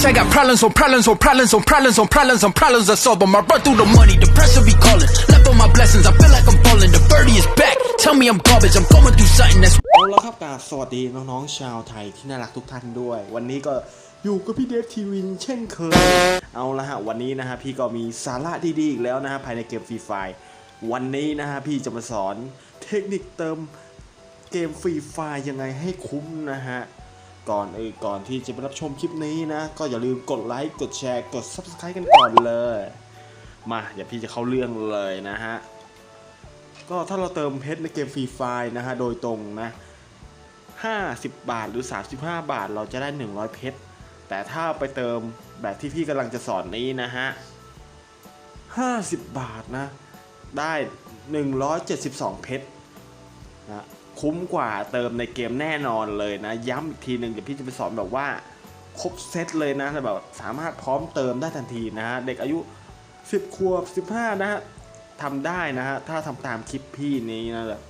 Bitch, I got problems on problems on problems on problems on problems on problems I solve them. I run through the money, the pressure be calling. Left on my blessings, I feel like I'm falling. The birdie is back. Tell me I'm garbage, I'm going through something that's เอาละครับกาบสวัสดีน้องๆชาวไทยที่น่ารักทุกท่านด้วย วันนี้ก็อยู่กับพี่เดฟทีวินเช่นเคย เอาละฮะวันนี้นะฮะพี่ก็มีสาระดีๆอีกแล้วนะฮะภายในเกมฟรีไฟวันนี้นะฮะพี่จะมาสอนเทคนิคเติมเกมฟรีไฟยังไงให้คุ้มนะฮะ ก่อนเออก่อนที่จะไปรับชมคลิปนี้นะ ก็อย่าลืมกดไลค์กดแชร์กด Subscribe กันก่อนเลย มาเดี๋ยวพี่จะเข้าเรื่องเลยนะฮะ ก็ถ้าเราเติมเพชรในเกมฟรีไฟนะฮะ โดยตรงนะ 50 บาทหรือ 35 บาทเราจะได้ 100 เพชรแต่ถ้าไปเติมแบบที่พี่กำลังจะสอนนี้นะฮะ 50 บาทนะ ได้ 172 เพชรนะ คุ้มกว่าเติมในเกมแน่นอนเลยนะ ย้ำอีกทีหนึ่งเดี๋ยวพี่จะไปสอนแบบว่าครบเซตเลยนะแบบสามารถพร้อมเติมได้ทันทีนะฮะ เด็กอายุ 10 ขวบ 15 นะฮะทำได้นะฮะ ถ้าทำตามคลิปพี่นี้นะแบบ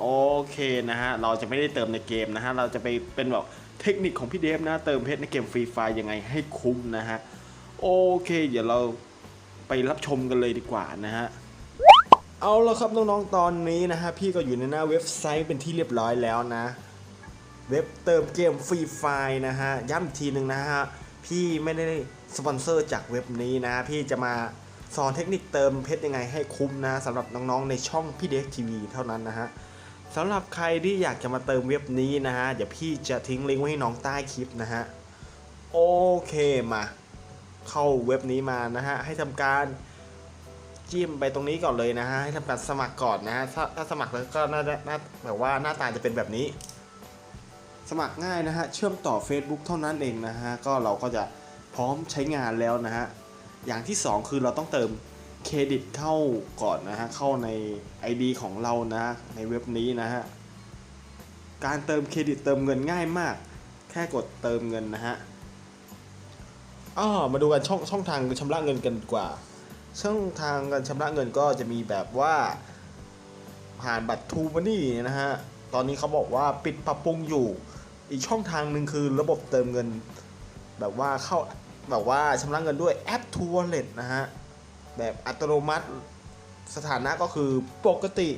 โอเคนะฮะ เราจะไม่ได้เติมในเกมนะฮะ เราจะไปเป็นแบบเทคนิคของพี่เดฟนะ เติมเพชรในเกมฟรีไฟยังไงให้คุ้มนะฮะ โอเค เดี๋ยวเราไปรับชมกันเลยดีกว่านะฮะ เอาละครับน้องๆ ตอนนี้นะฮะพี่ก็อยู่ในหน้าเว็บไซต์เป็นที่เรียบร้อยแล้วนะ เว็บเติมเกมฟรีไฟนะฮะย้ำอีกทีหนึ่งนะฮะพี่ไม่ได้สปอนเซอร์จากเว็บนี้นะพี่จะมาสอนเทคนิคเติมเพชรยังไงให้คุ้มนะสำหรับน้องๆในช่องพี่เด็กทีวีเท่านั้นนะฮะสำหรับใครที่อยากจะมาเติมเว็บนี้นะฮะเดี๋ยวพี่จะทิ้งลิงก์ไว้ให้น้องใต้คลิปนะฮะโอเคมา เข้าเว็บนี้มานะฮะให้ทำการ จิ้มไปตรงนี้ก่อนเลยนะฮะให้ทำการสมัครก่อนนะฮะถ้าถ้าสมัครแล้วก็น่าจะน่าแบบว่าหน้าตาจะเป็นแบบนี้ สมัครง่ายนะฮะเชื่อมต่อ Facebook เท่านั้นเองนะฮะก็เราก็จะพร้อมใช้งานแล้วนะฮะอย่างที่ 2 คือเราต้องเติมเครดิตเข้าก่อนนะฮะเข้าใน ID ของเรานะในเว็บนี้นะฮะการเติมเครดิตเติมเงินง่ายมาก แค่กดเติมเงินนะฮะอ้อมาดูกันช่องช่องทางชำระเงินกันดีกว่า ช่องทางการชำระเงินก็จะมีแบบว่า ผ่านบัตรทูมานี่นะฮะ ตอนนี้เขาบอกว่าปิดปรับปรุงอยู่ อีกช่องทางหนึ่งคือระบบเติมเงิน แบบว่าเข้าแบบว่าชำระเงินด้วยแอปทัวร์เลตนะฮะ แบบอัตโนมัติสถานะก็คือปกติ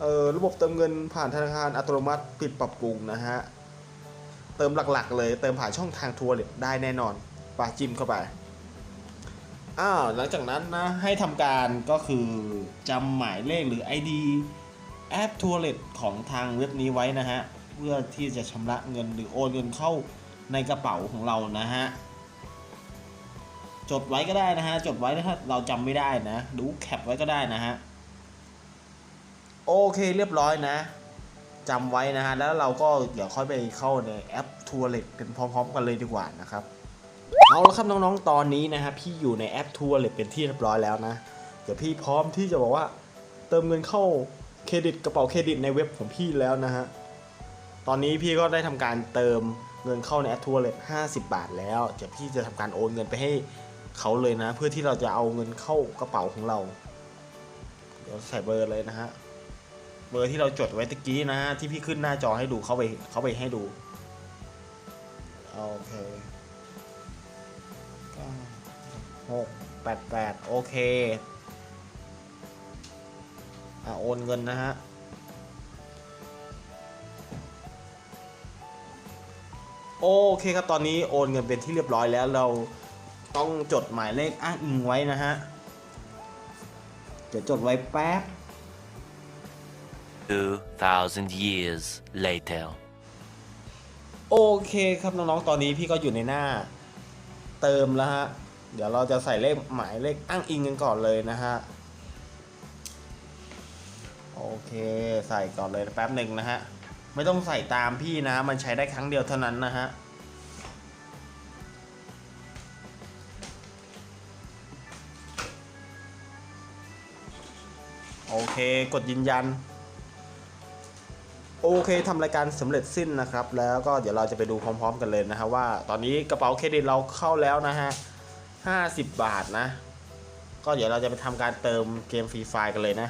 เอ่อระบบเติมเงินผ่านธนาคารอัตโนมัติปิดปรับปรุงนะฮะ เติมหลักๆเลยเติมผ่านช่องทางทัวร์เลตได้แน่นอนปาจิ้มเข้าไป อ้าวหลังจากนั้นนะ ให้ทำการก็คือจำหมายเลขหรือ ID แอปทัวร์เลตของทางเว็บนี้ไว้นะฮะ เพื่อที่จะชำระเงินหรือโอนเงินเข้าในกระเป๋าของเรานะฮะ จดไว้ก็ได้นะฮะ จดไว้ถ้าเราจำไม่ได้นะ ดูแคปไว้ก็ได้นะฮะ โอเคเรียบร้อยนะจำไว้นะฮะ แล้วเราก็เดี๋ยวค่อยไปเข้าในแอปทัวร์เลตกันพร้อม ๆ กันเลยดีกว่านะครับ เอาละครับน้องๆ ตอนนี้นะฮะพี่อยู่ในแอปทัวร์เลตเป็นที่เรียบร้อยแล้วนะ เดี๋ยวพี่พร้อมที่จะบอกว่า เติมเงินเข้าเครดิตกระเป๋าเครดิตในเว็บของพี่แล้วนะฮะ ตอนนี้พี่ก็ได้ทำการเติมเงินเข้าในแอปทัวร์เลต50 บาทแล้ว เดี๋ยวพี่จะทำการโอนเงินไปให้เขาเลยนะ เพื่อที่เราจะเอาเงินเข้ากระเป๋าของเรา เดี๋ยวใส่เบอร์เลยนะฮะ เบอร์ที่เราจดไว้ตะกี้นะฮะที่พี่ขึ้นหน้าจอให้ดูเข้าไปเข้าไปให้ดู โอเค หกแปดแปดโอเคอ่าโอนเงินนะฮะโอเคครับตอนนี้โอนเงินเป็นที่เรียบร้อยแล้วเราต้องจดหมายเลขอ้างอิงไว้นะฮะเดี๋ยวจดไว้แป๊บ 2,000 years later. โอเคครับน้องๆ ตอนนี้พี่ก็อยู่ในหน้า เติมแล้วฮะ เดี๋ยวเราจะใส่เลขหมายเลขอ้างอิงกันก่อนเลยนะฮะ โอเคใส่ก่อนเลยแป๊บหนึ่งนะฮะ ไม่ต้องใส่ตามพี่นะ มันใช้ได้ครั้งเดียวเท่านั้นนะฮะโอเคกดยืนยัน โอเคทำรายการสำเร็จสิ้นนะครับ แล้วก็เดี๋ยวเราจะไปดูพร้อม ๆ กันเลยนะฮะว่า ตอนนี้กระเป๋าเครดิตเราเข้าแล้วนะฮะ 50 บาทนะ ก็เดี๋ยวเราจะไปทำการเติมเกมฟรีไฟกันเลยนะ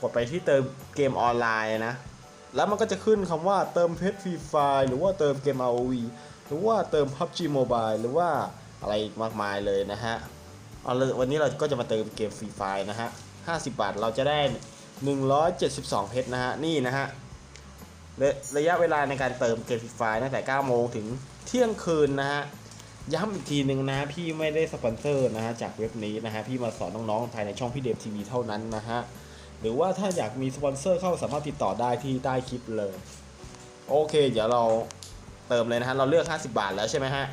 กดไปที่เติมเกมออนไลน์นะ แล้วมันก็จะขึ้นคำว่าเติมเพชรฟรีไฟหรือว่าเติมเกม ROV หรือว่าเติม PUBG Mobile หรือว่าอะไรอีกมากมายเลยนะฮะเอาเลยวันนี้เราก็จะมาเติมเกมฟรีไฟนะฮะ 50 บาทเราจะได้ 172 เพชรนะฮะ นี่นะฮะระระยะเวลาในการเติมเกมฟรีไฟตั้งแต่ 9 โมงถึงเที่ยงคืนนะฮะ ย้ำอีกทีหนึ่งนะพี่ไม่ได้สปอนเซอร์นะฮะจากเว็บนี้นะฮะพี่มาสอนน้องๆภายในช่องพี่เดฟทีวีเท่านั้นนะฮะหรือว่าถ้าอยากมีสปอนเซอร์เข้าสามารถติดต่อได้ที่ใต้คลิปเลย โอเค เดี๋ยวเราเติมเลยนะฮะเราเลือก 50 บาทแล้วใช่ไหมฮะ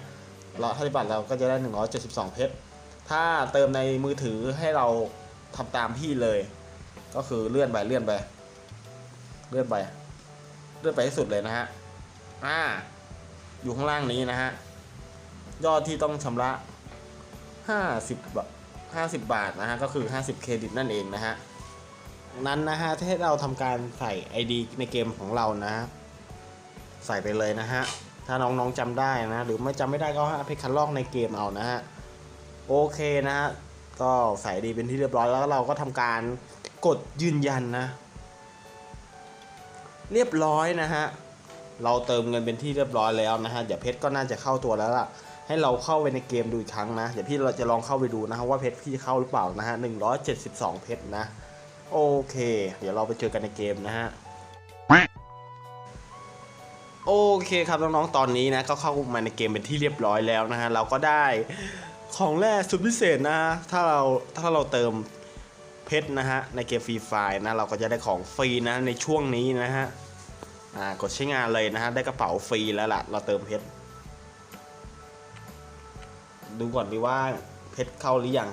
เรา50บาทเราก็จะได้ 172 เพชรถ้าเติมในมือถือให้เราทำตามพี่เลย ก็คือเลื่อนไปเลื่อนไปเลื่อนไปเลื่อนไปให้สุดเลยนะฮะอ่าอยู่ข้างล่างนี้นะฮะ ยอดที่ต้องชำระ 50บาท50 บาทนะฮะก็คือ 50 เครดิตนั่นเองนะฮะนั้นนะฮะที่ให้เราทำการใส่ ID ในเกมของเรานะใส่ไปเลยนะฮะถ้าน้องๆจำได้นะ หรือไม่จำไม่ได้ก็ให้ไปคัดลอกในเกมเอานะฮะโอเคนะฮะก็ใส่ดีเป็นที่เรียบร้อยแล้วเราก็ทำการกดยืนยันนะ เรียบร้อยนะฮะเราเติมเงินเป็นที่เรียบร้อยแล้วนะฮะเดี๋ยวเพชรก็น่าจะเข้าตัวแล้วล่ะ ให้เราเข้าไปในเกมดูอีกครั้งนะ เดี๋ยวพี่เราจะลองเข้าไปดูนะฮะว่าเพชรพี่เข้าหรือเปล่านะฮะ172เพชรนะ โอเค เดี๋ยวเราไปเจอกันในเกมนะฮะโอเคครับน้องๆ ตอนนี้นะก็เข้ามาในเกมเป็นที่เรียบร้อยแล้วนะฮะเราก็ได้ของแรกสุดพิเศษนะฮะถ้าเราถ้าเราเติมเพชรนะฮะในเกมฟรีไฟนะเราก็จะได้ของฟรีนะในช่วงนี้นะฮะอ่ากดใช้งานเลยนะฮะได้กระเป๋าฟรีแล้วล่ะเราเติมเพชร ดูก่อนดีว่าเพชรเข้าหรือยัง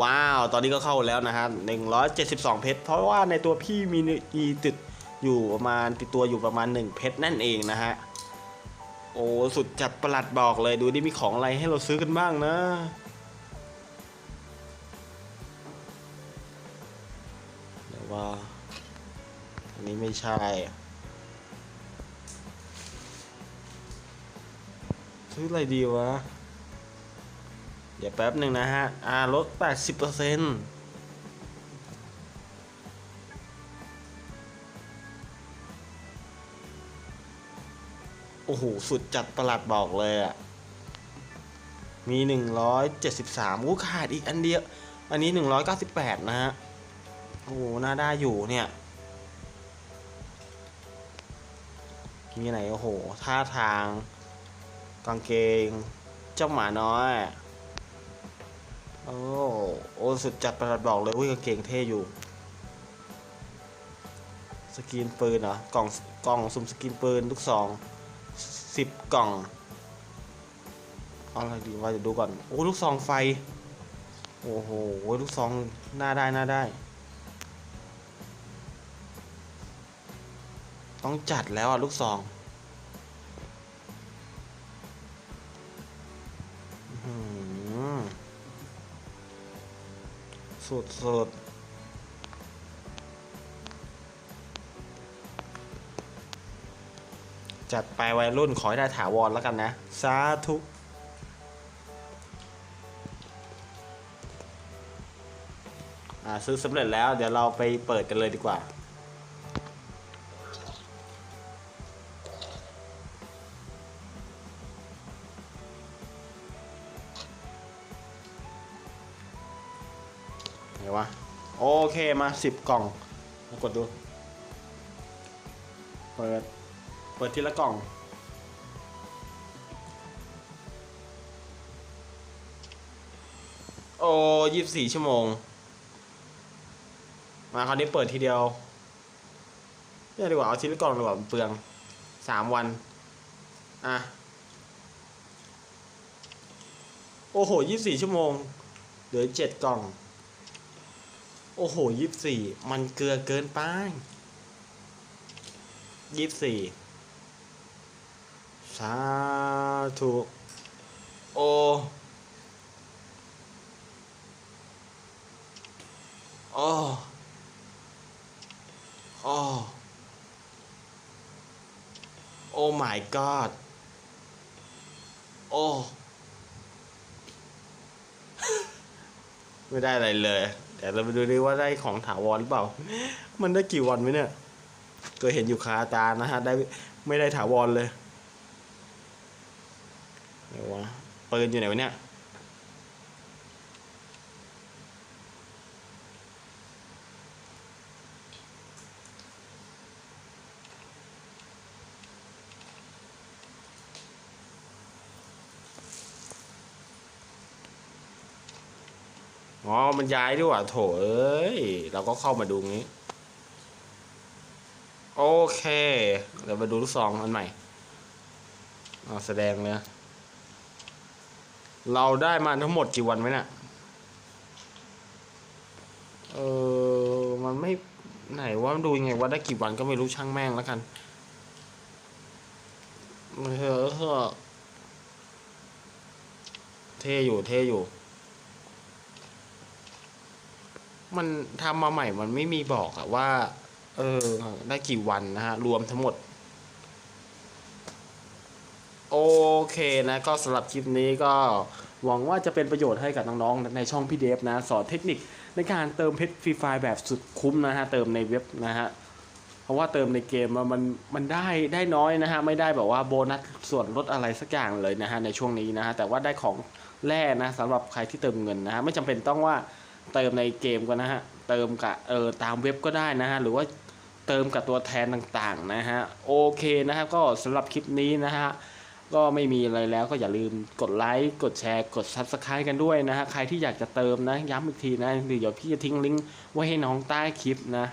ว้าว ตอนนี้ก็เข้าแล้วนะฮะ172 เพชร เพราะว่าในตัวพี่มีมีติดอยู่ประมาณติดตัวอยู่ประมาณ 1 เพชรนั่นเองนะฮะ โอ้ สุดจัดประหลัดบอกเลยดูดิมีของอะไรให้เราซื้อกันบ้างนะเดี๋ยวว่า อันนี้ไม่ใช่ซื้ออะไรดีวะ เดี๋ยวแป๊บหนึ่งนะฮะอ่าลด 80%โอ้โห สุดจัดประหลัดบอกเลยอะ มี 173กูขาดอีกอันเดียว อันนี้ 198 นะฮะ โอ้โห น่าได้อยู่เนี่ย มีไหน โอ้โห ท่าทางกางเกง เจ้าหมาน้อย โอ้โอสุดจัดประหลัดบอกเลยอุ้ยกางเกงเท่อยู่ สกรีนปืนเหรอกล่องกล่องสุ่มสกรีนปืนลูกซองสิบกล่องอาอะไรดีว่าจะดูก่อนโอ้ลูกซองไฟ โอ้โหลูกซองหน้าได้หน้าได้ ต้องจัดแล้วอะลูกซอง สุดสุดจัดไปวัยรุ่นขอให้ได้ถาวรแล้วกันนะ สาธุอ่าซื้อสำเร็จแล้วเดี๋ยวเราไปเปิดกันเลยดีกว่า ไหนวะ โอเคมาสิบกล่องมากดดู เปิด เปิดทีละกล่อง โอ้ยี่สิบสี่ชั่วโมง มาคราวนี้เปิดทีเดียวเนี่ยดีกว่า เอาทีละกล่องดีกว่าเปลืองสามวัน อะ โอ้โหยี่สิบสี่ชั่วโมง เหลือเจ็ดกล่อง โอ้โหยี่สิบสี่มันเกลือเกินไปยี่สิบสี่สาธุโอ โอ โอ โอ้ my god โอ้ ไม่ได้อะไรเลย แต่เราไปดูดิว่าได้ของถาวรหรือเปล่า มันได้กี่วันไหมเนี่ยก็เห็นอยู่คาตานะฮะ ได้ไม่ได้ถาวรเลยเดี๋ยววะปืนอยู่ไหนวะเนี่ย อ๋อ มันย้ายด้วยว่ะโถเอ้ย เราก็เข้ามาดูงี้ โอเค เดี๋ยวมาดูลูกซองอันใหม่อ่าแสดงเลย เราได้มาทั้งหมดกี่วันไว้เนี่ย เออ มันไม่ไหนว่าดูยังไงว่าได้กี่วันก็ไม่รู้ช่างแม่งแล้วกันเออเออเท่อยู่เท่อยู่ มันทำมาใหม่มันไม่มีบอกอะว่า เออ ได้กี่วันนะฮะ รวมทั้งหมด โอเคนะ ก็สำหรับคลิปนี้ก็หวังว่าจะเป็นประโยชน์ให้กับน้องๆ ในช่องพี่เดฟนะ สอนเทคนิคในการเติมเพชรฟรีไฟแบบสุดคุ้มนะฮะ เติมในเว็บนะฮะ เพราะว่าเติมในเกมมันมันได้ได้น้อยนะฮะ ไม่ได้แบบว่าโบนัสส่วนลดอะไรสักอย่างเลยนะฮะในช่วงนี้นะฮะ แต่ว่าได้ของแร่นะสำหรับใครที่เติมเงินนะฮะ ไม่จำเป็นต้องว่า เติมในเกมก็นะฮะ เติมกับเออตามเว็บก็ได้นะฮะ หรือว่าเติมกับตัวแทนต่างๆนะฮะ โอเคนะครับ ก็สำหรับคลิปนี้นะฮะ ก็ไม่มีอะไรแล้วก็อย่าลืมกดไลค์กดแชร์ กด Subscribe กันด้วยนะฮะ ใครที่อยากจะเติมนะ ย้ำอีกทีนะ เดี๋ยวพี่จะทิ้งลิงก์ไว้ให้น้องใต้คลิปนะ